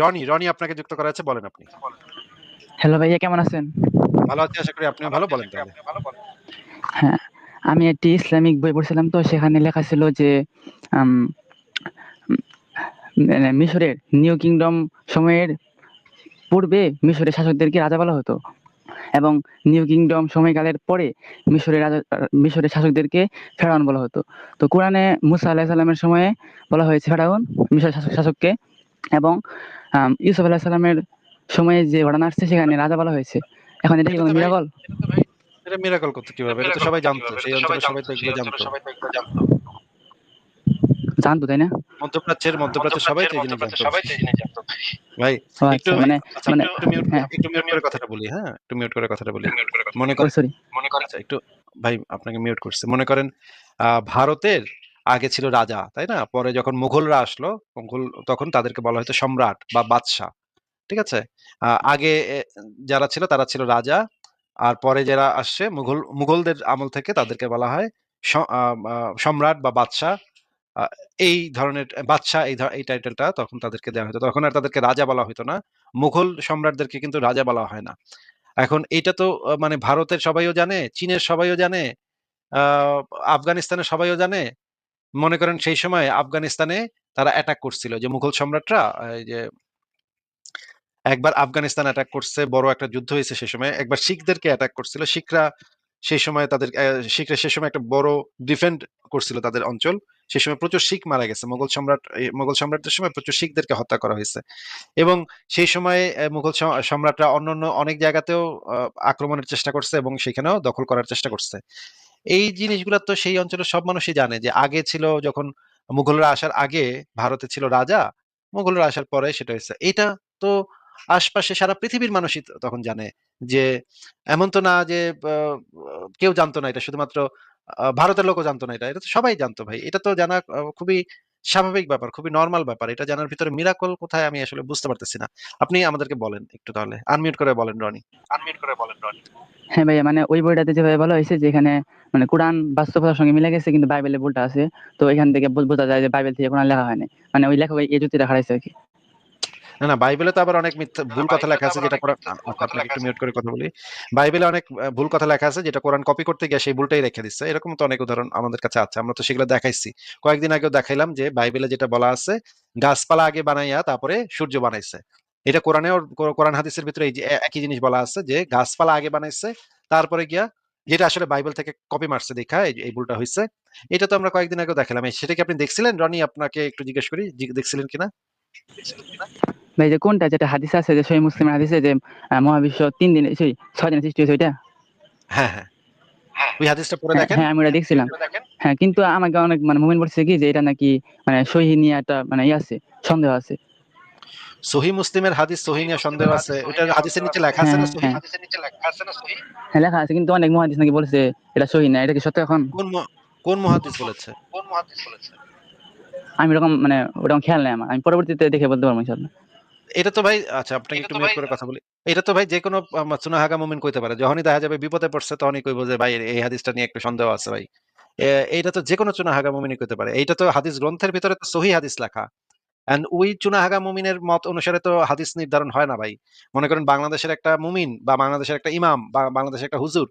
রনি, রনি আপনাকে যুক্ত করা আছে বলেন আপনি। হ্যালো ভাইয়া কেমন আছেন? ভালো আছি আশা করি আপনিও ভালো বলেন তাহলে। হ্যাঁ, আমি একটি ইসলামিক বই পড়ছিলাম তো সেখানে লেখা ছিল যে মানে মিশরের নিউ কিংডম সময়ের পূর্বে মিশরের শাসকদেরকে রাজা বলা হতো এবং নিউ কিংডম সময়কালের পরে মিশরের রাজা মিশরের শাসকদেরকে ফেরাউন বলা হতো তো কোরআনে মুসা আলাহ সাল্লামের সময়ে বলা হয়েছে ফেরাউন মিশরের শাসক শাসককে এবং ইউসুফ আলাহ সাল্লামের সময়ে যে ঘটনা আসছে সেখানে রাজা বলা হয়েছে এখন এটা কি কোনো মিরাকল এটা মিরাকল করতে কীভাবে? এটা তো সবাই জানতো। সেই অঞ্চলের সবাই তো এগুলো জানতো। জানতো তাই না মধ্যপ্রাচ্যের মধ্যপ্রাচ্যের সবাই তো জিনিস জানতো। ভাই একটু আচ্ছা মানে আচ্ছা মানে একটু মিউট হ্যাঁ একটু মিউট করে কথাটা বলি, হ্যাঁ? একটু মিউট করে কথাটা বলি। মনে করেন সরি আচ্ছা একটু ভাই আপনাকে মিউট করছি। মনে করেন ভারতের আগে ছিল রাজা, তাই না? পরে যখন মুঘলরা আসলো, মুঘল তখন তাদেরকে বলা হতো সম্রাট বা বাদশা। ঠিক আছে? আগে যারা ছিল তারা ছিল রাজা। আর পরে যারা আসছে মুঘল মুঘলদের আমল থেকে তাদেরকে বলা হয় সম্রাট বা বাদশা। আ এই ধরনের বাদশাহ এই এই টাইটেলটা তখন তাদেরকে দেওয়া হতো। তখন আর তাদেরকে রাজা বলা হইতো না। মুঘল সম্রাটদেরকে কিন্তু রাজা বলা হয় না। এখন এটা তো মানে ভারতের সবাইও জানে, চীনের সবাইও জানে, আফগানিস্তানের সবাইও জানে। মনে করেন সেই সময় আফগানিস্তানে তারা অ্যাটাক করছিল যে মুঘল সম্রাটরা যে একবার আফগানিস্তান অ্যাটাক করছে, বড় একটা যুদ্ধ হয়েছে সে সময়। একবার শিখদেরকে অ্যাটাক করছিল। শিখরা সেই সময় তাদের শিখরা সে সময় একটা বড় ডিফেন্ড করছিল তাদের অঞ্চল। সে সময় প্রচুর শিখ মারা গেছে। মুঘল সম্রাট মুঘল সম্রাটদের সময় প্রচুর শিখদেরকে হত্যা করা হয়েছে। এবং সেই সময়ে স সম্রাটরা অন্যান্য অনেক জায়গাতেও আক্রমণের চেষ্টা করছে এবং সেখানেও দখল করার চেষ্টা করছে। এই জিনিসগুলো তো সেই অঞ্চলের সব মানুষই জানে যে আগে ছিল যখন মুঘলরা আসার আগে ভারতে ছিল রাজা, মুঘলরা আসার পরে সেটা হয়েছে এটা তো আশপাশে সারা পৃথিবীর মানুষই তখন জানে যে এমন তো না যে কেউ জানতো না এটা শুধুমাত্র ভারতের লোকও জানতো না এটা। এটা তো সবাই জানতো ভাই। এটা তো জানা খুবই স্বাভাবিক ব্যাপার, খুবই নর্মাল ব্যাপার। এটা জানার ভিতরে মিরাকল কোথায় আমি আসলে বুঝতে পারতেছি না। আপনি আমাদেরকে বলেন একটু তাহলে। আনমিউট করে বলেন রনি। আনমিউট করে বলেন রনি হ্যাঁ ভাইয়া মানে ওই বইটাতে যেভাবে বলা হয়েছে যে এখানে মানে কোরআন বাস্তবতার সঙ্গে মিলে গেছে কিন্তু বাইবেলে ভুলটা আছে তো এখান থেকে বোঝা যায় যে বাইবেল থেকে কোরআন লেখা হয়নি মানে ওই লেখক এই যুক্তিটা খারাইছে আর কি না, না বাইবেলে তো আবার অনেক মিথ্যা ভুল কথা লেখা আছে যেটা কোরআন আপনাকে একটু মিউট করে কথা বলি। বাইবেলে অনেক ভুল কথা লেখা আছে যেটা কোরআন কপি করতে গিয়ে সেই ভুলটাই রেখে দিচ্ছে। এরকম তো অনেক উদাহরণ আমাদের কাছে আছে। আমরা তো সেগুলো দেখাইছি। কয়েকদিন আগেও দেখাইলাম যে বাইবেলে যেটা বলা আছে, গাছপালা আগে বানাইয়া তারপরে সূর্য বানাইছে। এটা কোরআনেও কো- কোরআন হাদিসের ভিতরে এই যে একই জিনিস বলা আছে যে গাছপালা আগে বানাইছে, তারপরে গিয়া যেটা আসলে বাইবেল থেকে কপি মারছে দেখা এই ভুলটা হইছে। এটা তো আমরা কয়েকদিন আগে দেখালাম। সেটা কি আপনি দেখছিলেন? রনি আপনাকে একটু জিজ্ঞেস করি, দেখছিলেন কিনা? ভাই যে কোনটা? যেটা হাদিস আছে যে সহি মুসলিমের হাদিসে যে মহাবিশ্ব তিন দিনে সেই ছয় দিনে সৃষ্টি হয়েছে ওইটা? হ্যাঁ, হ্যাঁ। ওই হাদিসটা পড়ে হ্যাঁ দেখেন। হ্যাঁ আমি ওটা দেখছিলাম। হ্যাঁ কিন্তু আমাকে অনেক মানে মুমিন বলছে কি যে এটা নাকি মানে সহি নিয়ে একটা মানে ইয়ে আছে সন্দেহ আছে। সহি মুসলিমের হাদিস সহি নিয়ে সন্দেহ আছে। ওটার হাদিসের নিচে লেখা আছে হ্যাঁ না হ্যাঁ। সহি? হ্যাঁ হ্যাঁ লেখা আছে কিন্তু অনেক মহাদিস নাকি বলছে এটা সহি না এটা কি সত্য এখন? কোন ম কোন মুহাদ্দিস বলেছে? আমি এরকম মানে ওরকম খেয়াল নেই আমার। আমি পরবর্তীতে দেখে বলতে পারব ইনশাল্লাহ এটা তো ভাই আচ্ছা আপনাকে একটু মিউট করে কথা বলি। এটা তো ভাই যেকোনো আ সুনাহাগা মুমিন কইতে পারে। যখনই দেখা যাবে বিপদে পড়ছে তখনই কইব যে ভাই এই হাদিসটা নিয়ে একটু সন্দেহ আছে ভাই। এইটা তো যে যেকোনো চুনাহাগা মুমিনই কইতে পারে। এইটা তো হাদিস গ্রন্থের ভিতরে তো সহি হাদিস লেখা। অ্যান্ড ওই চুনাহাগা মুমিনের মত অনুসারে তো হাদিস নির্ধারণ হয় না ভাই। মনে করেন বাংলাদেশের একটা মুমিন বা বাংলাদেশের একটা ইমাম বা বাংলাদেশের একটা হুজুর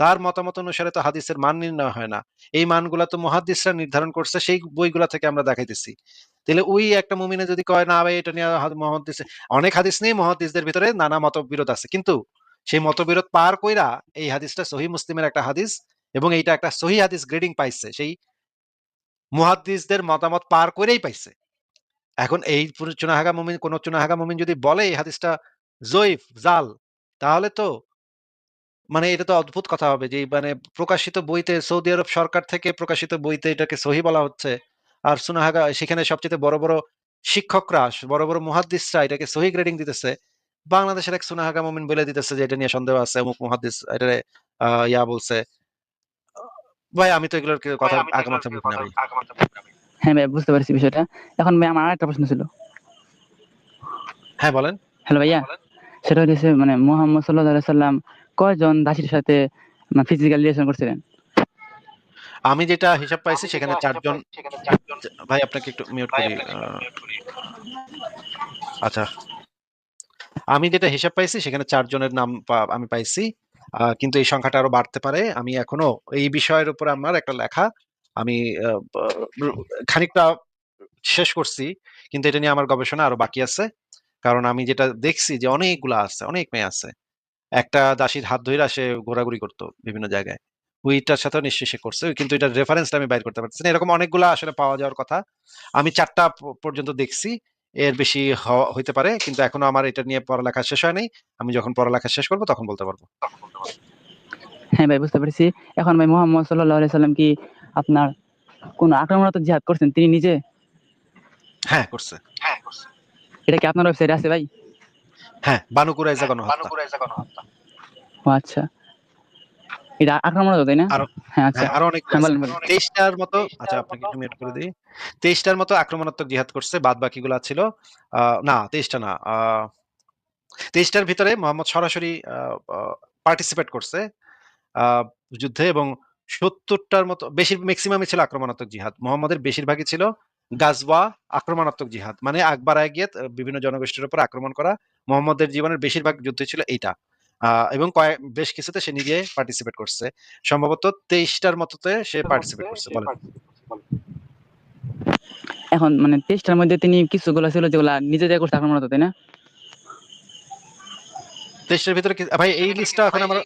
তার মতামত অনুসারে তো হাদিসের মান নির্ণয় হয় না। এই মানগুলা তো মুহাদ্দিসরা নির্ধারণ করছে, সেই বইগুলা থেকে আমরা দেখাইতেছি। তাইলে ওই একটা মুমিনে যদি কয়, না ভাই, এটা নিয়ে হাদ, মুহাদ্দিস অনেক হাদিস নিয়ে মুহাদ্দিসদের ভিতরে নানা মতবিরোধ আছে। কিন্তু সেই মতবিরোধ পার কইরা এই হাদিসটা সহিহ মুসলিমের একটা হাদিস এবং এইটা একটা সহিহ হাদিস গ্রেডিং পাইছে। সেই মুহাদ্দিসদের মতামত পার করেই পাইছে। এখন এই চুনাহাগা মুমিন, কোন চুনাহাগা মুমিন যদি বলে এই হাদিসটা জৈফ জাল, তাহলে তো মানে এটা তো অদ্ভুত কথা হবে যে মানে প্রকাশিত বইতে সৌদি আরব সরকার থেকে প্রকাশিত বইতে এটাকে সহি বলা হচ্ছে। আর সুনাহাগা সেখানে সবচেয়ে বড়, বড় শিক্ষকরা, বড়, বড় মুহাদ্দিসরা এটাকে সহি গ্রেডিং দিতেছে। বাংলাদেশের এক সুনাহাগা মুমিন বলে দিতেছে যে এটা নিয়ে সন্দেহ আছে অমুক মুহাদ্দিস এটারে আ ইয়া বলছে। ভাই আমি তো এগুলোর কথা আগামাথা বুঝি না ভাই। হ্যাঁ ভাই বুঝতে পারছি বিষয়টা এখন ভাই আমার আরেকটা প্রশ্ন ছিল হ্যাঁ বলেন। হ্যালো ভাইয়া সেটা হচ্ছে মানে মোহাম্মদ সাল্লাহ সাল্লাম কয়জন দাসীর সাথে ফিজিক্যাল রিলেশন করছিলেন? আমি যেটা হিসাব পাইছি সেখানে ৪ জন ভাই আপনাকে একটু মিউট করি। আচ্ছা। আমি যেটা হিসাব পাইছি সেখানে চারজনের নাম আমি পাইছি। কিন্তু এই সংখ্যাটা আরও বাড়তে পারে। আমি এখনও এই বিষয়ের উপর আমার একটা লেখা। আমি আহ, খানিকটা শেষ করছি কিন্তু এটা নিয়ে আমার গবেষণা আরও বাকি আছে। কারণ আমি যেটা দেখছি যে অনেকগুলা আছে অনেক মেয়ে আছে। একটা দাসীর হাত ধরে সে ঘোরাঘুরি করতো বিভিন্ন জায়গায়। ওইটার সাথে নিশ্চয়ই সে করছে। কিন্তু এটার রেফারেন্সটা আমি বাইর করতে পারতেছি না। এরকম অনেকগুলা আসলে পাওয়া যাওয়ার কথা। আমি চারটা পর্যন্ত দেখছি। এর বেশি হইতে পারে। কিন্তু এখনও আমার এটা নিয়ে পড়ালেখা শেষ হয় নাই আমি যখন পড়ালেখা শেষ করব তখন বলতে পারব। হ্যাঁ ভাই বুঝতে পেরেছি। এখন ভাই মোহাম্মদ সাল্লাহ সাল্লাম কি আপনার কোন আক্রমণাত্মক জিহাদ করছেন তিনি নিজে? হ্যাঁ করছে। এটা কি আপনার ওয়েবসাইটে আছে ভাই? হ্যাঁ বানু কুরাইজা গণহত্যা ও আচ্ছা। এটা আক্রমণাত্মক তাই না? হ্যাঁ আচ্ছা। হ্যাঁ আরও অনেক হ্যাঁ, বলেন, বলেন। তেইশটার মতো আচ্ছা আপনাকে একটু মিউট করে দিই। তেইশটার মতো আক্রমণাত্মক জিহাদ করছে বাদ বাকিগুলা ছিল। আহ, না তেইশটা না আহ, তেইশটার ভিতরে মোহাম্মদ সরাসরি পার্টিসিপেট করছে আহ, যুদ্ধে এবং সত্তরটার মতো বেশি ম্যাক্সিমামই ছিল আক্রমণাত্মক জিহাদ। মোহাম্মদের বেশিরভাগই ছিল গাজওয়া আক্রমণাত্মক জিহাদ। মানে আকবর গিয়ে বিভিন্ন জনগোষ্ঠীর উপর আক্রমণ করা মোহাম্মদের জীবনের বেশিরভাগ যুদ্ধ ছিল এইটা। এবং কয়েক বেশ কিছুতে সে নিজে পার্টিসিপেট করছে। সম্ভবত তেইশটার মতোতে সে পার্টিসিপেট করছে বলেন। এখন মানে টেস্টের মধ্যে তিনি কিছুগুলো ছিল যেগুলা নিজে দিয়ে করছে আক্রমণাত্মক তাই না? তেইশটার ভিতরে ভাই এই লিস্টটা এখন আমার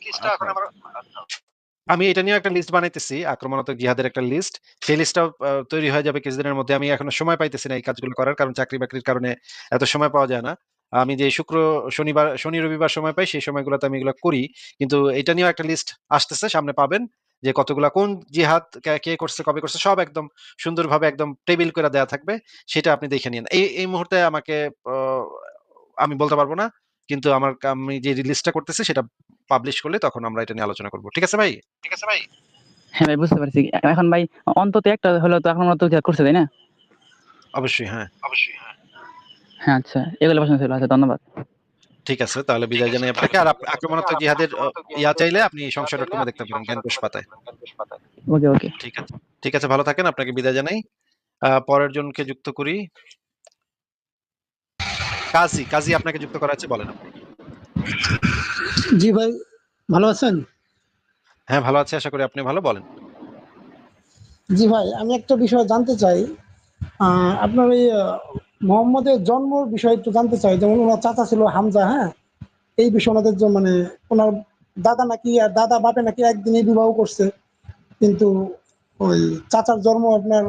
আমি এটা নিয়ে একটা লিস্ট বানাইতেছি, আক্রমণাত্মক জিহাদের একটা লিস্ট সেই লিস্টটা তৈরি হয়ে যাবে কিছুদিনের মধ্যে। আমি এখনও সময় পাইতেছি না এই কাজগুলো করার, কারণ চাকরি বাকরির কারণে এত সময় পাওয়া যায় না। আমি যে শুক্র, শনিবার, শনি, রবিবার সময় পাই, সেই সময়গুলোতে আমি এগুলো করি। কিন্তু এটা নিয়েও একটা লিস্ট আসতেছে, সামনে পাবেন, যে কতগুলা কোন জিহাদ কে- করছে, কবে করছে, সব একদম সুন্দরভাবে একদম টেবিল করে দেওয়া থাকবে। সেটা আপনি দেখে নিন। এই এই মুহূর্তে আমাকে আমি বলতে পারব না, কিন্তু আমার আমি যে লিস্টটা করতেছি, সেটা পাবলিশ করলে তখন আমরা এটা নিয়ে আলোচনা করব। ঠিক আছে ভাই? ঠিক আছে ভাই। হ্যাঁ ভাই বুঝতে পারছি। এখন ভাই অন্তত একটা হলো তো আক্রমণাত্মক জিহাদ করছে তাই না? অবশ্যই হ্যাঁ। অবশ্যই হ্যাঁ। হ্যাঁ আচ্ছা এগুলো পছন্দ ছিল আচ্ছা ধন্যবাদ। ঠিক আছে তাহলে বিদায় জানাই আপনাকে আর আক্রমণাত্মক জিহাদের ইয়া চাইলে আপনি সংশয় ডট কমে দেখতে পারেন জ্ঞানকোষ পাতায়। ওকে ওকে। ঠিক আছে ঠিক আছে ভালো থাকেন আপনাকে বিদায় জানাই। আহ, পরের জনকে যুক্ত করি। কাজী কাজী আপনাকে যুক্ত করা আছে বলেন আপনি। জি ভাই ভালো আছেন? হ্যাঁ ভালো আছে আশা করি আপনি ভালো বলেন। জি ভাই আমি একটা বিষয় জানতে চাই। আপনার এই আহ, মোহাম্মদের জন্ম বিষয় একটু জানতে চাই। যেমন ওনার চাচা ছিল হামজা হ্যাঁ? এই বিষয়ে ওনাদের মানে ওনার দাদা নাকি আর দাদা বাপে নাকি একদিনই বিবাহ করছে। কিন্তু ওই চাচার জন্ম আপনার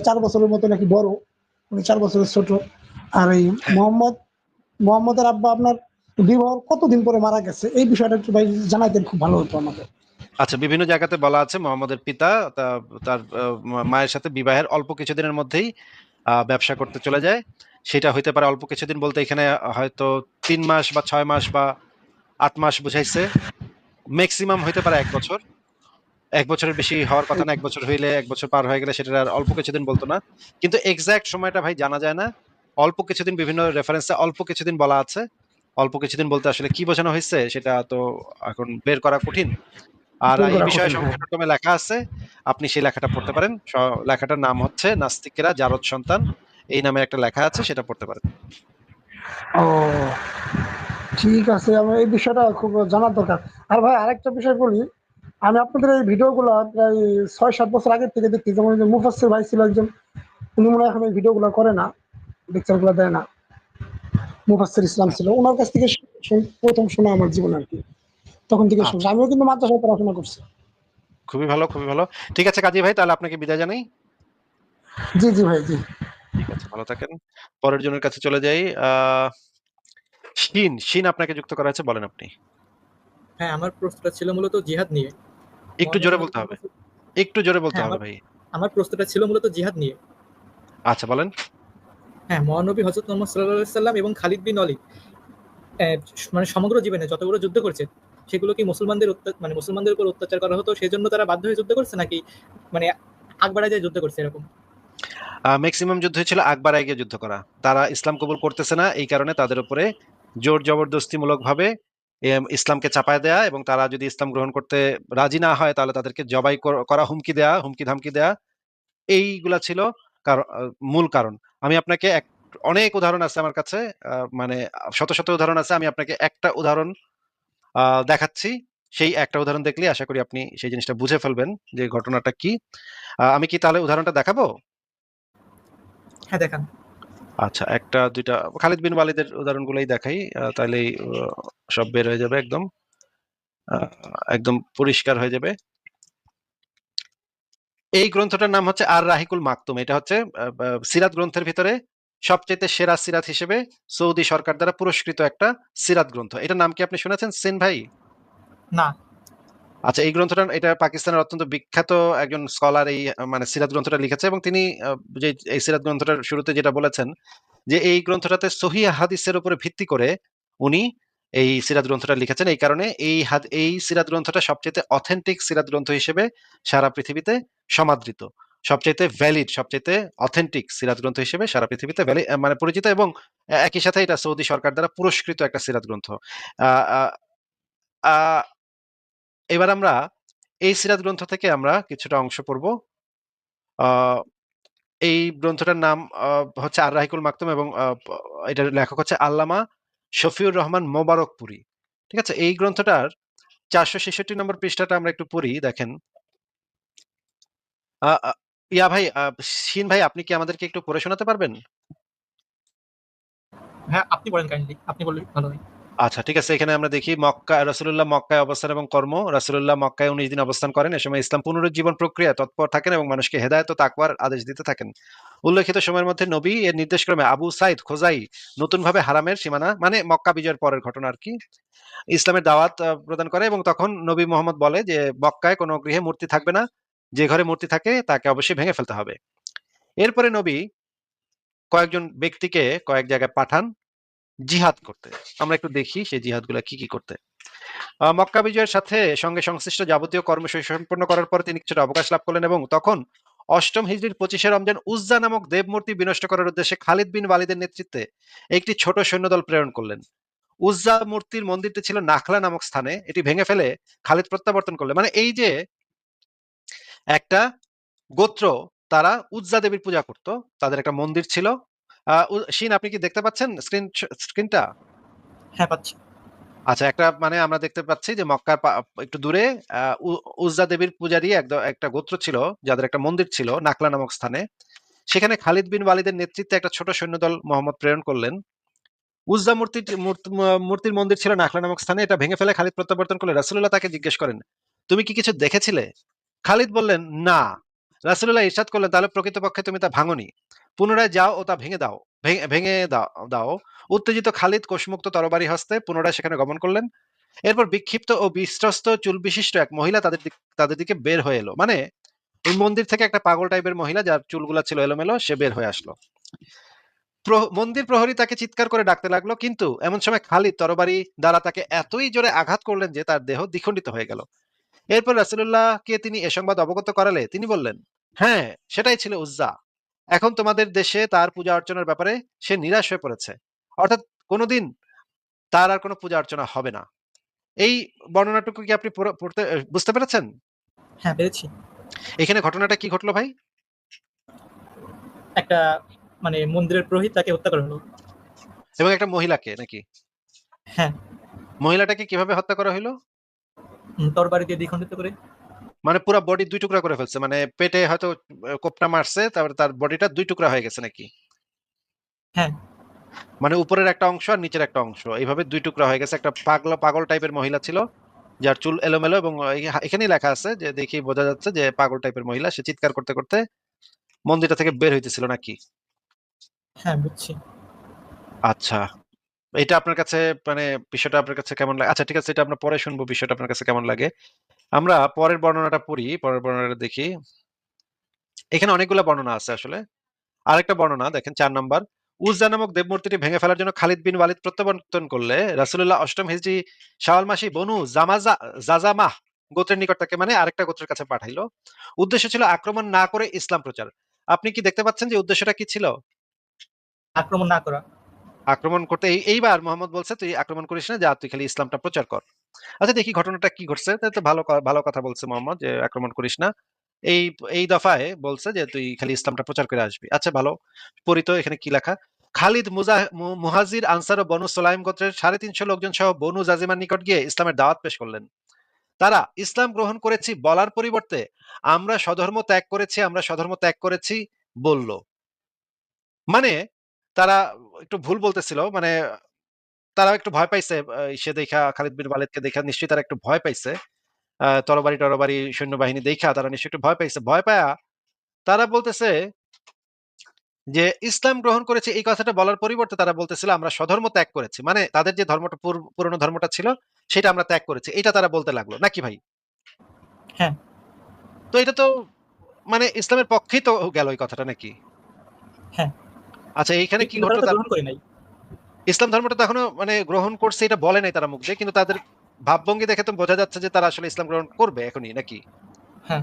চার বছরের মতো নাকি বড়। উনি চার বছরের ছোট। আর এই মোহাম্মদ মোহাম্মদের আব্বা আপনার বিবাহ কতদিন পরে মারা গেছে? এই বিষয়টা একটু ভাই জানাইতেন, খুব ভালো হতো আমাকে আচ্ছা বিভিন্ন জায়গাতে বলা আছে মোহাম্মদের পিতা তার মায়ের সাথে বিবাহের অল্প কিছুদিনের মধ্যেই ব্যবসা করতে চলে যায়। সেটা হইতে পারে অল্প কিছুদিন বলতে এখানে হয়তো তিন মাস বা ছয় মাস বা আট মাস বুঝাইছে। ম্যাক্সিমাম হইতে পারে এক বছর। এক বছরের বেশি হওয়ার কথা না, এক বছর হইলে এক বছর পার হয়ে গেলে সেটা আর অল্প কিছুদিন বলতো না। কিন্তু এক্সাক্ট সময়টা ভাই জানা যায় না। অল্প কিছুদিন বিভিন্ন রেফারেন্সে অল্প কিছুদিন বলা আছে। অল্প কিছুদিন বলতে আসলে কি বোঝানো হয়েছে সেটা তো এখন বের করা কঠিন। আর এই বিষয়ে। সংক্ষেপে লেখা আছে আপনি সেই লেখাটা পড়তে পারেন। লেখাটার নাম হচ্ছে নাস্তিকেরা জারদ সন্তান। এই নামে একটা লেখা আছে সেটা পড়তে পারেন। ও ঠিক আছে আমার এই বিষয়টা খুব জানার দরকার। আর ভাই আরেকটা বিষয় বলি আমি আপনাদের এই ভিডিওগুলো প্রায় ছয় সাত বছর আগের থেকে দেখছি যেমন মুফাসসির ভাই ছিল একজন উনি মনে হয় এখন এই ভিডিওগুলো করে না লেকচারগুলো দেয় না। মুফাসসির ইসলাম ছিল। ওনার কাছ থেকে প্রথম শোনা আমার জীবন আর কি। তখন থেকে শুনছি। আমিও কিন্তু মাদ্রাসায় পড়াশোনা করছি। খুবই ভালো খুবই ভালো। ঠিক আছে কাজী ভাই তাহলে আপনাকে বিদায় জানাই। জি জি ভাই জি। ঠিক আছে ভালো থাকেন। পরের জনের কাছে চলে যাই। শিন শিন আপনাকে যুক্ত করা আছে বলেন আপনি। হ্যাঁ আমার প্রশ্নটা ছিল মূলত জিহাদ নিয়ে। একটু জোরে বলতে হবে। একটু জোরে বলতে হ্যাঁ, হবে ভাই। আমার প্রশ্নটা ছিল মূলত জিহাদ নিয়ে। আচ্ছা বলেন। হ্যাঁ মহানবী হজরত মোহাম্মদ সাল্লাহ সাল্লাম এবং খালিদ বিন অলি মানে সমগ্র জীবনে যতগুলো যুদ্ধ করছে, সেগুলো কি মুসলমানদের মানে মুসলমানদের উপর অত্যাচার করা হতো? সেজন্য তারা বাধ্য হয়ে যুদ্ধ করছে নাকি মানে আকবরা যায় যুদ্ধ করছে এরকম? ম্যাক্সিমাম যুদ্ধ ছিল আকবর আগে যুদ্ধ করা। তারা ইসলাম কবুল করতেছে না, এই কারণে তাদের উপরে জোর জবরদস্তিমূলক ভাবে ইসলামকে চাপায় দেয়া এবং তারা যদি ইসলাম গ্রহণ করতে রাজি না হয়, তাহলে তাদেরকে জবাই কর- হুমকি দেয়া হুমকি ধামকি দেয়া, এইগুলা ছিল। মূল কারণ। আমি আপনাকে এক অনেক উদাহরণ আছে আমার কাছে মানে শত শত উদাহরণ আছে আমি আপনাকে একটা উদাহরণ দেখাচ্ছি। সেই একটা উদাহরণ দেখলে আশা করি আপনি সেই জিনিসটা বুঝে ফেলবেন যে ঘটনাটা কি। আমি কি তাহলে উদাহরণটা দেখাবো? হ্যাঁ দেখান। আচ্ছা একটা দুইটা খালিদ বিন ওয়ালিদের উদাহরণগুলোই দেখাই তাহলেই সব বের হয়ে যাবে একদম একদম পরিষ্কার হয়ে যাবে। এই গ্রন্থটার নাম হচ্ছে আর রাহিকুল মাকতুম। এটা হচ্ছে সিরাত গ্রন্থের ভিতরে সবচেয়ে সেরা সিরাত হিসেবে সৌদি সরকার দ্বারা পুরস্কৃত একটা সিরাত গ্রন্থ। এটার নাম কি আপনি শুনেছেন সেন ভাই? না। আচ্ছা এই গ্রন্থটা এটা পাকিস্তানের অত্যন্ত বিখ্যাত একজন স্কলার এই মানে সিরাত গ্রন্থটা লিখেছে এবং তিনি যে এই সিরাত গ্রন্থটার শুরুতে যেটা বলেছেন যে এই গ্রন্থটাতে সহি হাদিসের উপরে ভিত্তি করে উনি এই সিরাত গ্রন্থটা লিখেছেন। এই কারণে এই হাত এই সিরাত গ্রন্থটা সবচেয়ে অথেন্টিক সিরাত গ্রন্থ হিসেবে সারা পৃথিবীতে সমাদৃত। সবচেয়ে ভ্যালিড সবচেয়ে অথেন্টিক সিরাত গ্রন্থ হিসেবে সারা পৃথিবীতে ভ্যালি মানে পরিচিত এবং একই সাথে এটা সৌদি সরকার দ্বারা পুরস্কৃত একটা সিরাত গ্রন্থ। এবার আমরা এই সিরাত গ্রন্থ থেকে আমরা কিছুটা অংশ পড়ব। এই গ্রন্থটার নাম হচ্ছে আর রাহিকুল মাকতুম এবং এটার লেখক হচ্ছে আল্লামা শফিউর রহমান মোবারকপুরি। ঠিক আছে? এই গ্রন্থটার চারশো ছেষট্টি নম্বর পৃষ্ঠাটা আমরা একটু পড়ি, দেখেন। ইয়া ভাই শিন ভাই, আপনি কি আমাদেরকে একটু পড়ে শোনাতে পারবেন? হ্যাঁ আপনি বলেন কাইন্ডলি আপনি বললে ভালো হয়। আচ্ছা ঠিক আছে। এখানে আমরা দেখি মক্কা রাসুল্লাহ মক্কায় অবস্থান এবং কর্ম। রাসুল্লাহ মক্কায় উনিশ দিন অবস্থান করেন। এ সময় ইসলাম পুনরুজ্জীবন প্রক্রিয়া তৎপর থাকেন এবং মানুষকে হেদায়ত তাকওয়ার আদেশ দিতে থাকেন। উল্লেখিত সময়ের মধ্যে নবী এর নির্দেশক্রমে আবু সাইদ খোজাই নতুনভাবে হারামের সীমানা মানে মক্কা বিজয়ের পরের ঘটনা আর কি, ইসলামের দাওয়াত প্রদান করে এবং তখন নবী মোহাম্মদ বলে যে, মক্কায় কোনো গৃহে মূর্তি থাকবে না। যে ঘরে মূর্তি থাকে, তাকে অবশ্যই ভেঙে ফেলতে হবে। এরপরে নবী কয়েকজন ব্যক্তিকে কয়েক জায়গায় পাঠান। জিহাদ করতে। আমরা একটু দেখি সেই জিহাদ জিহাদগুলো কি কি করতে। মক্কা বিজয়ের সাথে সঙ্গে সংশ্লিষ্ট যাবতীয় কর্ম সম্পন্ন করার পর তিনি কিছুটা অবকাশ লাভ করলেন এবং তখন অষ্টম হিজরির পঁচিশে রমজান উজ্জা নামক দেবমূর্তি বিনষ্ট করার উদ্দেশ্যে খালিদ বিন ওয়ালিদের নেতৃত্বে একটি ছোট সৈন্যদল প্রেরণ করলেন। উজ্জা মূর্তির মন্দিরটি ছিল নাখলা নামক স্থানে। এটি ভেঙে ফেলে খালিদ প্রত্যাবর্তন করলেন। মানে এই যে একটা গোত্র, তারা উজ্জা দেবীর পূজা করত, তাদের একটা মন্দির ছিল শিন আপনি কি দেখতে পাচ্ছেন স্ক্রিন স্ক্রিনটা? হ্যাঁ পাচ্ছি। আচ্ছা একটা মানে আমরা দেখতে পাচ্ছি যে মক্কার একটু দূরে উজ্জা দেবীর পূজারী একটা গোত্র ছিল যাদের একটা মন্দির ছিল নাকলা নামক স্থানে। সেখানে খালিদ বিন ওয়ালিদের নেতৃত্বে একটা ছোট সৈন্যদল মোহাম্মদ প্রেরণ করলেন। উজ্জা মূর্তির মূর্তি- মূর্তির মন্দির ছিল নাকলা নামক স্থানে এটা ভেঙে ফেলে খালিদ প্রত্যাবর্তন করলে রাসুল্লাহ তাকে জিজ্ঞেস করেন তুমি কি কিছু দেখেছিলে? খালিদ বললেন না। রাসুল্লাহ ইরশাদ করলেন তাহলে প্রকৃতপক্ষে তুমি তা ভাঙনি। পুনরায় যাও ও তা ভেঙে দাও। ভেঙে দাও উত্তেজিত, খালিদ, কোষমুক্ত তরবারি হস্তে পুনরায় সেখানে গমন করলেন। এরপর বিক্ষিপ্ত ও বিস্ত্রস্ত চুল বিশিষ্ট এক মহিলা তাদের তাদের দিকে বের হয়ে এলো। মানে ওই মন্দির থেকে একটা পাগল টাইপের মহিলা যার চুলগুলা ছিল এলোমেলো, সে বের হয়ে আসলো। মন্দির প্রহরী তাকে চিৎকার করে ডাকতে লাগল, কিন্তু এমন সময় খালিদ তরবারি দ্বারা তাকে এতই জোরে আঘাত করলেন যে তার দেহ দ্বিখণ্ডিত হয়ে গেল। এরপর রাসুল্লাহকে তিনি এ সংবাদ অবগত করালে তিনি বললেন হ্যাঁ সেটাই ছিল উজ্জা। এখন তোমাদের দেশে তার পূজা অর্চনার ব্যাপারে সে নিরাশ হয়ে পড়েছে। অর্থাৎ কোনোদিন তার আর কোনো পূজা অর্চনা হবে না। এই বর্ণনাটুকু কি আপনি পড়তে বুঝতে পেরেছেন? হ্যাঁ পেরেছি। এখানে ঘটনাটা কি ঘটলো ভাই? একটা মানে মন্দিরের পুরোহিত তাকে হত্যা করা হলো। এবং একটা মহিলাকে নাকি? হ্যাঁ। মহিলাটাকে কীভাবে হত্যা করা হলো? উম, তরবারি দিয়ে দ্বিখণ্ডিত করে। মানে পুরো বডি দুই টুকরা করে ফেলছে মানে পেটে হয়তো কোপটা মারছে তারপরে তার বডিটা দুই টুকরা হয়ে গেছে নাকি? হ্যাঁ। মানে উপরের একটা অংশ আর নিচের একটা অংশ এইভাবে দুই টুকরা হয়ে গেছে। একটা পাগলা পাগল টাইপের মহিলা ছিল যার চুল এলোমেলো এবং এখানেই লেখা আছে যে দেখি বোঝা যাচ্ছে যে পাগল টাইপের মহিলা সে চিৎকার করতে করতে মন্দিরটা থেকে বের হইতেছিল নাকি? হ্যাঁ বুঝছি। আচ্ছা। এটা আপনার কাছে মানে বিষয়টা আপনার কাছে কেমন লাগে? আচ্ছা ঠিক আছে, এটা আমরা পরে শুনব বিষয়টা আপনার কাছে কেমন লাগে। আমরা পরের বর্ণনাটা পড়ি, পরের বর্ণনাটা দেখি। এখানে অনেকগুলো বর্ণনা আছে আসলে। আরেকটা বর্ণনা, দেখেন, চার নম্বর। উজ্জা নামক দেবমূর্তিটি ভেঙে ফেলার জন্য খালিদ বিন ওয়ালিদ প্রত্যাবর্তন করলে রাসুল্লাহ অষ্টম হিজরি শাওয়াল মাসি বনু জামাজা, জাজামাহ গোত্রের নিকট তাকে মানে আরেকটা গোত্রের কাছে পাঠাইলো। উদ্দেশ্য ছিল আক্রমণ না করে ইসলাম প্রচার। আপনি কি দেখতে পাচ্ছেন যে উদ্দেশ্যটা কি ছিল? আক্রমণ না করা। আক্রমণ করতে এইবার মোহাম্মদ বলছে, তুই আক্রমণ করিস না, যা, তুই খালি ইসলামটা প্রচার কর। আচ্ছা দেখি ঘটনাটা কি ঘটছে। তাই তো ভালো ভালো কথা বলছে মোহাম্মদ যে, আক্রমণ করিস না। এই এই দফায় বলছে যে, তুই খালি ইসলামটা প্রচার করে আসবি। আচ্ছা ভালো। পড়ি তো, এখানে কি লেখা? খালিদ মুহাজির, আনসার ও বনু সোলাইম গোত্রের সাড়ে তিনশো লোকজন সহ বনু জাজিমার নিকট গিয়ে ইসলামের দাওয়াত পেশ করলেন। তারা, ইসলাম গ্রহণ করেছি বলার পরিবর্তে, আমরা স্বধর্ম ত্যাগ করেছি, আমরা স্বধর্ম ত্যাগ করেছি, বলল। মানে তারা একটু ভুল বলতেছিল মানে তারা একটু ভয় পাইছে সে দেখা খালিদ বিন ওয়ালিদকে দেখা নিশ্চয়ই তারা একটু ভয় পাইছে। তরবারি টরবারি সৈন্যবাহিনী দেখা তারা নিশ্চয়ই একটু ভয় পাইছে। ভয় পায়া তারা বলতেছে যে ইসলাম গ্রহণ করেছে এই কথাটা বলার পরিবর্তে তারা বলতেছিল আমরা স্বধর্ম ত্যাগ করেছি। মানে তাদের যে ধর্মটা পুর- পুরনো ধর্মটা ছিল সেটা আমরা ত্যাগ করেছি। এটা তারা বলতে লাগল নাকি ভাই? হ্যাঁ। তো এটা তো মানে ইসলামের পক্ষেই তো গেল এই কথাটা নাকি? হ্যাঁ। আচ্ছা এইখানে কি গ্রহণ করে নাই। ইসলাম ধর্মটা তো এখনও মানে গ্রহণ করছে এটা বলে নাই তারা মুখ দিয়ে কিন্তু তাদের ভাবভঙ্গি দেখে তো বোঝা যাচ্ছে যে তারা আসলে ইসলাম গ্রহণ করবে এখনই নাকি? হ্যাঁ।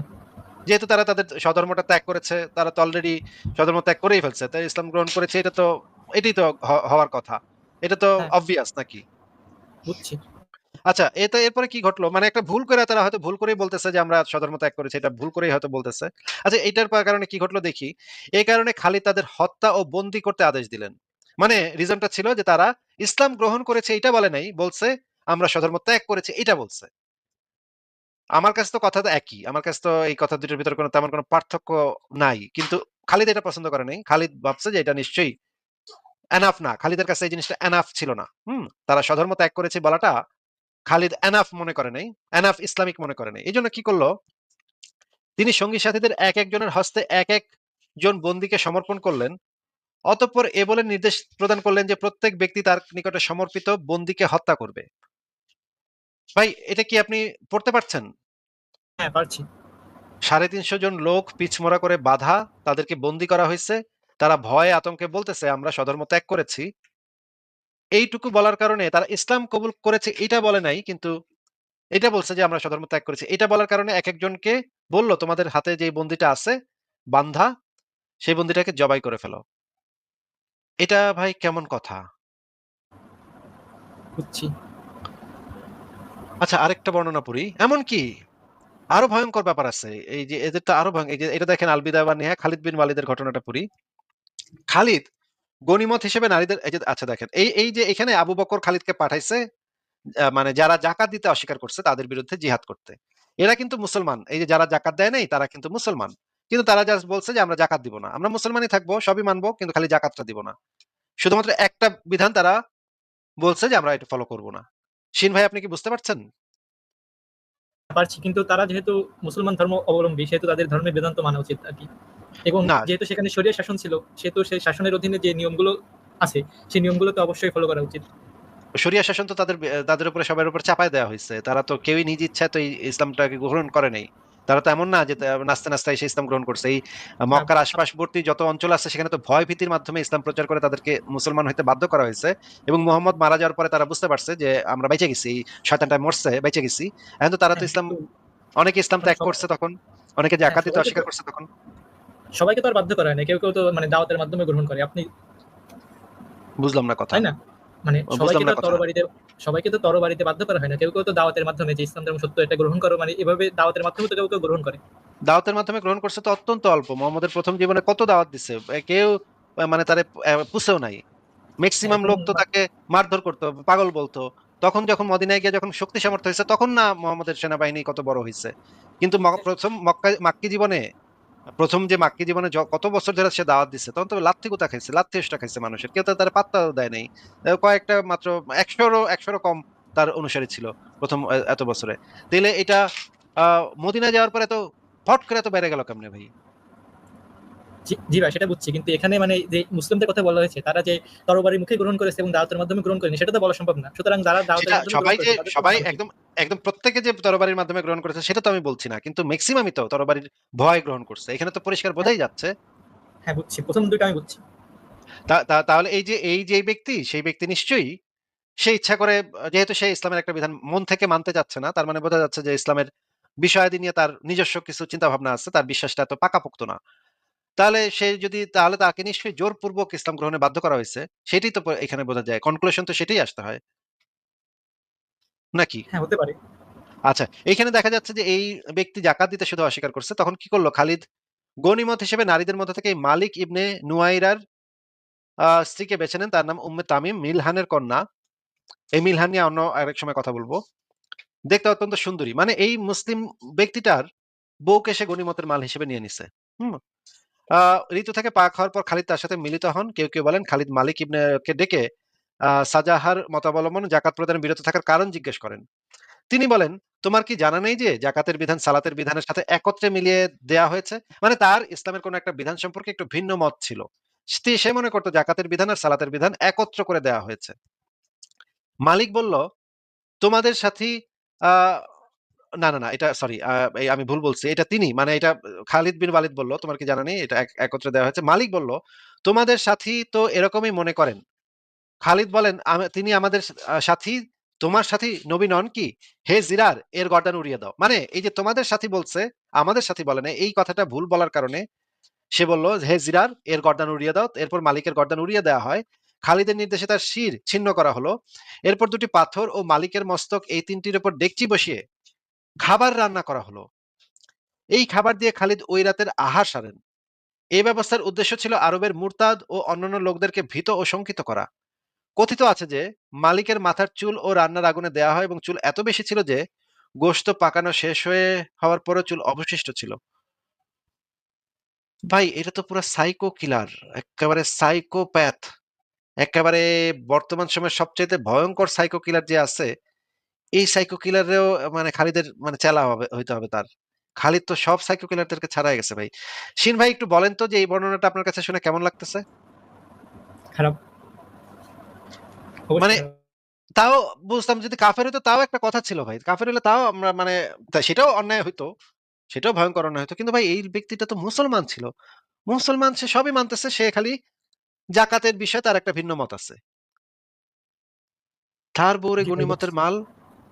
যেহেতু তারা তাদের স্বধর্মটা ত্যাগ করেছে তারা তো অলরেডি স্বধর্ম ত্যাগ করেই ফেলছে তাই ইসলাম গ্রহণ করেছে এটা তো এটাই তো হওয়ার কথা। এটা তো হ্যাঁ। অবভিয়াস নাকি? বুঝছি। আচ্ছা এটা এরপরে কি ঘটলো? মানে একটা ভুল করে তারা হয়তো ভুল করেই বলতেছে যে আমরা স্বধর্ম ত্যাগ করেছি, এটা ভুল করেই হয়তো বলতেছে। আচ্ছা এটার কারণে কি ঘটলো দেখি? এই কারণে খালিদ তাদের হত্যা ও বন্দি করতে আদেশ দিলেন। মানে রিজনটা ছিল যে তারা ইসলাম গ্রহণ করেছে এটা বলে নাই, বলছে আমরা স্বধর্ম ত্যাগ করেছি এটা বলছে। আমার কাছে তো কথা তো একই, আমার কাছে তো এই কথা দুটোর ভিতরে কোনো তেমন কোনো পার্থক্য নাই। কিন্তু খালিদ এটা পছন্দ করে নাই। খালিদ ভাবছে যে এটা নিশ্চয়ই এনাফ না। খালিদের কাছে এই জিনিসটা এনাফ ছিল না। হুম, তারা স্বধর্ম ত্যাগ করেছে বলাটা খালিদ এনাফ মনে করে নাই এনাফ ইসলামিক মনে করে নাই। এই জন্য কি করল? তিনি সঙ্গী সাথীদের এক একজনের হস্তে এক এক জন বন্দীকে সমর্পণ করলেন অতঃপর এ বলে নির্দেশ প্রদান করলেন যে প্রত্যেক ব্যক্তি তার নিকটে সমর্পিত বন্দীকে হত্যা করবে। ভাই এটা কি আপনি পড়তে পারছেন? হ্যাঁ পারছি। সাড়ে তিনশো জন লোক পিছমরা করে বাধা তাদেরকে বন্দি করা হয়েছে। তারা ভয়ে আতঙ্কে বলতেছে আমরা স্বধর্ম ত্যাগ করেছি। এইটুকু বলার কারণে তারা ইসলাম কবুল করেছে এটা বলে নাই কিন্তু এটা বলছে যে আমরা স্বধর্ম ত্যাগ করেছি। এটা বলার কারণে এক একজনকে বলল তোমাদের হাতে যে বন্দিটা আছে বান্ধা সেই বন্দিটাকে জবাই করে ফেলো। এটা ভাই কেমন কথা? বুঝছি। আচ্ছা আরেকটা বর্ণনা পড়ি। এমন কি? আরও ভয়ঙ্কর ব্যাপার আছে। এই যে এদের তো আরও এই যে এটা দেখেন আলবিদা বা নেহা খালিদ বিন ওয়ালিদের ঘটনাটা পড়ি। খালিদ গনিমত হিসেবে নারীদের যে আচ্ছা দেখেন, এই এই যে, এখানে আবু বকর খালিদকে পাঠাইছে মানে যারা জাকাত দিতে অস্বীকার করছে তাদের বিরুদ্ধে জিহাদ করতে। এরা কিন্তু মুসলমান, এই যে, যারা জাকাত দেয় নাই তারা কিন্তু মুসলমান। কিন্তু তারা জাস্ট বলছে যে, আমরা জাকাত দিব না। আমরা মুসলমানই থাকব, সবই মানবো, কিন্তু খালি জাকাতটা দিব না। শুধুমাত্র একটা বিধান তারা বলছে যে, আমরা এটা ফলো করব না। শিন ভাই, আপনি কি বুঝতে পারছেন? পারছি, কিন্তু তারা যেহেতু মুসলমান ধর্ম অবলম্বী, সেহেতু তাদের ধর্মের বেদান্ত মানা উচিত আর কি। এবং যেহেতু সেখানে শরীয় শাসন ছিল সেহেতু সেই শাসনের অধীনে যে নিয়মগুলো আছে সেই নিয়মগুলো তো অবশ্যই ফলো করা উচিত। শরিয়া শাসন তো তাদের তাদের উপরে সবার উপর চাপায় দেওয়া হয়েছে। তারা তো কেউই নিজ ইচ্ছায় তো এই ইসলামটাকে গ্রহণ করে নাই। তারা তো এমন না যে তা- নাচতে নাচতে এসে ইসলাম গ্রহণ করছে। এই মক্কার আশপাশবর্তী যত অঞ্চল আছে সেখানে তো ভয় ভীতির মাধ্যমে ইসলাম প্রচার করে তাদেরকে মুসলমান হইতে বাধ্য করা হয়েছে। এবং মোহাম্মদ মারা যাওয়ার পরে তারা বুঝতে পারছে যে আমরা বেঁচে গেছি এই শয়তানটা মরছে বেঁচে গেছি। এখন তো তারা তো হ্যাঁ, ইসলাম অনেকে ইসলাম ত্যাগ করছে তখন অনেকে জাকাত দিতে সবাই তো- অস্বীকার করছে তখন। সবাইকে তো আর বাধ্য করা হয় না কেউ কেউ তো মানে দাওয়াতের মাধ্যমে গ্রহণ করে। আপনি বুঝলাম না কথা। তাই না? মানে সবাইকে তো তরবারিতে সবাইকে তো তরবারিতে বাধ্য করা হয় না কেউ কেউ তো দাওয়াতের মাধ্যমে যে ইসলাম ধর্ম সত্য এটা গ্রহণ করো মানে এভাবে দাওয়াতের মাধ্যমে তো কেউ কেউ গ্রহণ করে। দাওয়াতের মাধ্যমে গ্রহণ করছে তো অত্যন্ত অল্প। মোহাম্মদের প্রথম জীবনে কত দাওয়াত দিছে? কেউ মানে তারে পুষেও নাই। ম্যাক্সিমাম লোক তো তাকে মারধর করতো পাগল বলতো। তখন যখন মদিনায় গিয়ে যখন শক্তি সামর্থ্য হয়েছে তখন না মোহাম্মদের সেনাবাহিনী কত বড় হয়েছে কিন্তু প্রথম মক্কা মাক্কি জীবনে প্রথম যে মাক্কি জীবনে কত বছর ধরে সে দাওয়াত দিচ্ছে তখন তো লাত্তি কোথা খাইছে? লাত্তি এসটা খাইছে মানুষের, কেউ তার পাত্তা দেয় নাই। কয়েকটা মাত্র একশোরও একশোরও কম তার অনুসারী ছিল প্রথম এত বছরে। তাহলে এটা মদিনা যাওয়ার পরে তো ফট করে এত বেড়ে গেল কেমনে ভাই? জি- ভাই সেটা বুঝছি। কিন্তু এখানে মানে যে মুসলিমদের কথা বলা হয়েছে তারা যে তরবারি মুখে গ্রহণ করেছে এবং দাওয়াতের মাধ্যমে গ্রহণ করেনি সেটা তো বলা সম্ভব না। সুতরাং যারা দাওয়াতের মাধ্যমে সবাই যে সবাই একদম একদম প্রত্যেকে যে তরবারির মাধ্যমে গ্রহণ করেছে সেটা তো আমি বলছি না। কিন্তু ম্যাক্সিমামই তো তরবারির ভয় গ্রহণ করছে। এখানে তো পরিষ্কার বোঝাই যাচ্ছে। হ্যাঁ বুঝছি। প্রথম দুইটা আমি বুঝছি। তাহলে এই যে এই যে ব্যক্তি সেই ব্যক্তি নিশ্চয়ই সে ইচ্ছা করে যেহেতু সে ইসলামের একটা বিধান মন থেকে মানতে চাচ্ছে না তার মানে বোঝা যাচ্ছে যে ইসলামের বিষয়াদি নিয়ে তার নিজস্ব কিছু চিন্তা ভাবনা আছে তার বিশ্বাসটা এত পাকাপোক্ত না। তাহলে সে যদি তাহলে তাকে নিশ্চয়ই জোরপূর্বক ইসলাম গ্রহণে বাধ্য করা হয়েছে। সেটাই তো এখানে বোঝা যায়। কনক্লুশন তো সেটাই আসতে হয়। নাকি? হ্যাঁ হতে পারে। আচ্ছা এখানে দেখা যাচ্ছে যে এই ব্যক্তি জাকাত দিতে শুধু অস্বীকার করছে। তখন কি করল? খালিদ গনিমত হিসেবে নারীদের মধ্যে থেকে মালিক ইবনে নুয়াইরার স্ত্রীকে বেছে নেন। তার নাম উম্মে তামিম মিলহানের কন্যা। এই মিলহান নিয়ে অন্য আরেক সময় কথা বলব। দেখতে অত্যন্ত সুন্দরী। মানে এই মুসলিম ব্যক্তিটার বউকে সে গনিমতের মাল হিসেবে নিয়ে নিছে। হুম? ঋতু থেকে পাক হওয়ার পর খালিদ তার সাথে মিলিত হন। কেউ কেউ বলেন খালিদ মালিক ইবনেকে ডেকে সাজাহার মতাবলম্বন জাকাত প্রদানে বিরত থাকার কারণ জিজ্ঞেস করেন। তিনি বলেন, তোমার কি জানা নেই যে জাকাতের বিধান সালাতের বিধানের সাথে একত্রে মিলিয়ে দেয়া হয়েছে? মানে তার ইসলামের কোন একটা বিধান সম্পর্কে একটু ভিন্ন মত ছিল। সে মনে করতো জাকাতের বিধান আর সালাতের বিধান একত্র করে দেয়া হয়েছে। মালিক বলল, তোমাদের সাথী আহ না না না, এটা সরি আমি ভুল বলছি। এটা তিনি মানে এটা খালিদ বিন ওয়ালিদ বলল, তোমার কি জানা নেই? এটা একত্রে দেওয়া হয়েছে। মালিক বলল, তোমাদের সাথী তো এরকমই মনে করেন। খালিদ বলেন তিনি আমাদের সাথী, তোমার সাথী নবী নন কি? হে জিরার, এর গর্দান উড়িয়ে দাও। মানে এই যে তোমাদের সাথী বলছে, আমাদের সাথী বলে না, এই কথাটা ভুল বলার কারণে সে বলল, হে জিরার, এর গর্দান উড়িয়ে দাও। এরপর মালিকের গর্দান উড়িয়ে দেওয়া হয়। খালিদের নির্দেশে তার শির ছিন্ন করা হলো। এরপর দুটি পাথর ও মালিকের মস্তক এই তিনটির উপর ডেকচি বসিয়ে খাবার রান্না করা হলো। এই খাবার দিয়ে খালিদ ওই রাতের আহার সারেন। এই ব্যবস্থার উদ্দেশ্য ছিল আরবের মুরতাদ ও অন্যান্য লোকদেরকে ভীত ও শঙ্কিত করা। কথিত আছে যে, মালিকের মাথার চুল ও রান্নার আগুনে দেয়া হয় এবং চুল এত বেশি ছিল যে, গোশত পাকানো শেষ হয়ে হওয়ার পরে চুল অবশিষ্ট ছিল। ভাই, এটা তো পুরো সাইকো কিলার একেবারে সাইকোপ্যাথ একেবারে বর্তমান সময়ের সবচেয়ে ভয়ঙ্কর সাইকো কিলার যে আছে এই সাইকো কিলারেও মানে খালিদের মানে চেলা হবে হইতে হবে তার। খালিদ তো সব সাইকো কিলারদেরকে ছাড়াই গেছে ভাই। শিন ভাই একটু বলেন তো যে এই বর্ণনাটা আপনার কাছে শুনে কেমন লাগতেছে? খারাপ। মানে- তাও বুঝতাম যদি কাফের হইতো তাও একটা কথা ছিল ভাই। কাফের হলে তাও আমরা মানে সেটাও অন্যায় হইতো সেটাও ভয়ঙ্কর অন্যায় হইতো। কিন্তু ভাই এই ব্যক্তিটা তো মুসলমান ছিল। মুসলমান সে সবই মানতেছে সে খালি জাকাতের বিষয়ে তার একটা ভিন্ন মত আছে। তার বউরে বুঝছি। মাল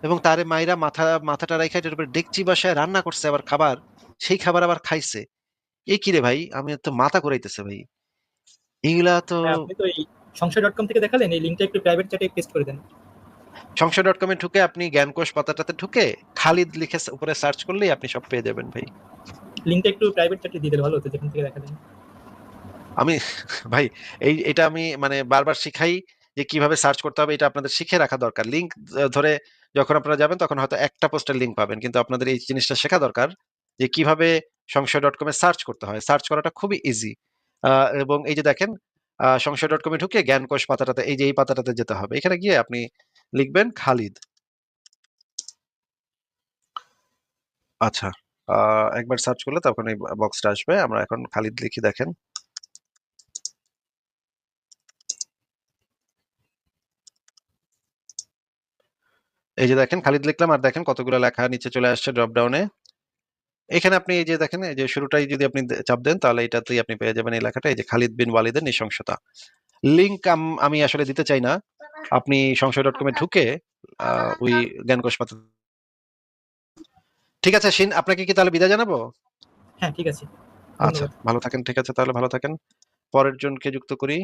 এবং তারে মাইরা মাথা মাথাটা রাইখা এটার উপরে ডেকচি বাসায় রান্না করছে আবার খাবার সেই খাবার আবার খাইছে। এই কি রে ভাই? আমি তো মাথা করাইতেছে ভাই। এইগুলা তো সংশয় ডট কম থেকে দেখালেন এই লিঙ্কটা একটু প্রাইভেট চ্যাটে পেস্ট করে দেন। সংশয় ডট কমে ঢুকে আপনি জ্ঞানকোষ পাতাটাতে ঢুকে খালিদ লিখে উপরে সার্চ করলেই আপনি সব পেয়ে যাবেন ভাই। লিঙ্কটা একটু প্রাইভেট চ্যাটে দিয়ে দিলে ভালো হতো যেখান থেকে দেখালেন। আমি ভাই এই এটা আমি মানে বারবার শিখাই যে কীভাবে সার্চ করতে হবে এটা আপনাদের শিখে রাখা দরকার। লিংক ধরে যখন আপনারা যাবেন, তখন হয়তো একটা পোস্টের লিংক পাবেন। কিন্তু আপনাদের এই জিনিসটা শেখা দরকার যে, কীভাবে সংশয় ডট কমে সার্চ করতে হয়। সার্চ করাটা খুবই ইজি এবং এই যে দেখেন সংশয় ডট কমে ঢুকে জ্ঞানকোষ পাতাটাতে, এই যে, এই পাতাটাতে যেতে হবে। এখানে গিয়ে আপনি লিখবেন খালিদ। আচ্ছা একবার সার্চ করলে তখন এই বক্সটা আসবে। আমরা এখন খালিদ লিখি, দেখেন। এই যে দেখেন খালিদ লিখলাম আর দেখেন কতগুলো লেখা নিচে চলে আসছে ড্রপ ডাউনে এখানে আপনি এই যে দেখেন এই যে শুরুটাই যদি আপনি চাপ দেন তাহলে এটাতেই আপনি পেয়ে যাবেন এই লেখাটা। এই যে খালিদ বিন ওয়ালিদের নৃশংসতা। লিংক আমি আসলে দিতে চাই না। আপনি সংশয় ডট কমে ঢুকে ওই জ্ঞানকোষ পাতা ঠিক আছে শিন আপনাকে কি তাহলে বিদায় জানাব? হ্যাঁ ঠিক আছে। আচ্ছা ভালো থাকেন ঠিক আছে তাহলে ভালো থাকেন। পরের জনকে যুক্ত করি।